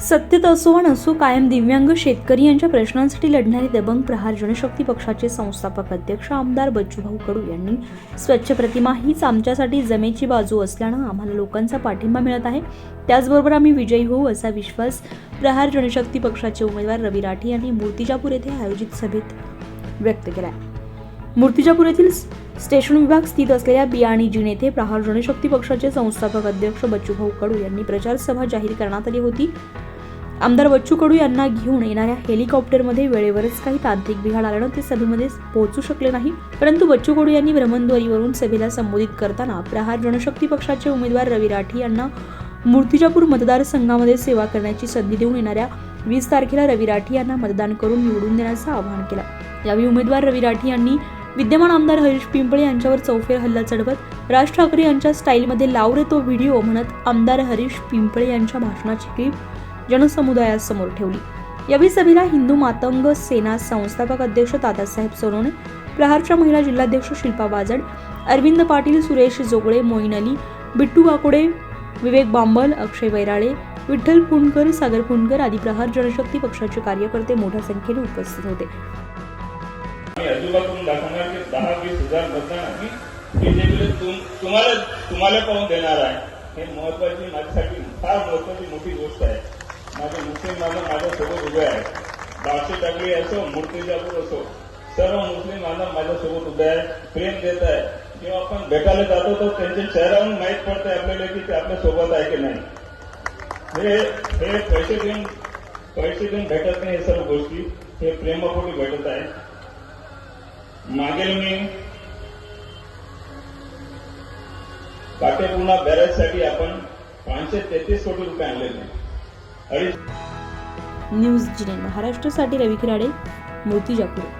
सत्तेत असो वा नसो कायम दिव्यांग शेतकरी यांच्या प्रश्नांसाठी लढणारे दबंग प्रहार जनशक्ती पक्षाचे संस्थापक अध्यक्ष आमदार बच्चूभाऊ कडू यांनी स्वच्छ प्रतिमा हीच आमच्यासाठी जमेची बाजू असल्यानं आम्हाला लोकांचा पाठिंबा मिळत आहे. त्याचबरोबर आम्ही विजयी होऊ असा विश्वास प्रहार जनशक्ती पक्षाचे उमेदवार रवी राठी यांनी मूर्तिजापूर येथे आयोजित सभेत व्यक्त केला मूर्तिजापूर येथील स्टेशन विभाग स्थित असलेल्या बियाणी जिन येथे प्रहार जनशक्ती पक्षाचे संस्थापक अध्यक्ष बच्चूभाऊ कडू यांनी प्रचारसभा जाहीर करण्यात आली होती. आमदार बच्चू कडू यांना घेऊन येणाऱ्या हेलिकॉप्टरमध्ये वेळेवरच काही तांत्रिक बिघाड आल्यानं ते सभेमध्ये पोहोचू शकले नाही. परंतु बच्चू कडू यांनी भ्रमणध्वनीवरून सभेला संबोधित करताना प्रहार जनशक्ती पक्षाचे उमेदवार रवी राठी यांना मूर्तिजापूर मतदारसंघामध्ये सेवा करण्याची संधी देऊन येणाऱ्या वीस तारखेला रवी राठी यांना मतदान करून निवडून देण्याचं आवाहन केलं. यावेळी उमेदवार रवी राठी यांनी विद्यमान आमदार हरीश पिंपळे यांच्यावर चौफेर हल्ला चढवत राज ठाकरे यांच्या स्टाईलमध्ये लाव रे तो व्हिडिओ म्हणत आमदार हरीश पिंपळे यांच्या भाषणाची क्लिप जनसमुदायासमोर ठेवली. यावेळी सभेला हिंदू मातंग सेना संस्थापक अध्यक्ष दादासाहेब सोनवणे प्रहारच्या महिला जिल्हाध्यक्ष शिल्पा वाजड अरविंद पाटील सुरेश जोगळे मोईन अली बिट्टू वाकोडे विवेक बांबल अक्षय वैराळे विठ्ठल पुणकर सागर पुणकर आदी प्रहार जनशक्ती पक्षाचे कार्यकर्ते मोठ्या संख्येने उपस्थित होते. तुम्हाला तुम्हाला पाहून देणार आहे. हे महत्वाची माझ्यासाठी फार महत्वाची मोठी गोष्ट आहे. माझे मुस्लिम बांधव माझ्यासोबत उभे आहेत. बाळशी टाकळी असो मूर्तिजापूर असो सर्व मुस्लिम बांधव माझ्यासोबत उभे आहेत. प्रेम देत आहे किंवा आपण भेटायला जातो तर त्यांच्या चेहऱ्यावरून माहीत पडतंय आपल्याला की ते आपल्यासोबत आहे की नाही. हे हे पैसे देऊन पैसे देऊन भेटत नाही हे सर्व गोष्टी. हे प्रेमापोटी भेटत आहे. मागील मी. काटेपूर्णा बॅरेजसाठी आपण पाचशे तेहतीस कोटी रुपये आणलेले न्यूज जिने महाराष्ट्रासाठी रवी खिराडे मूर्तिजापूर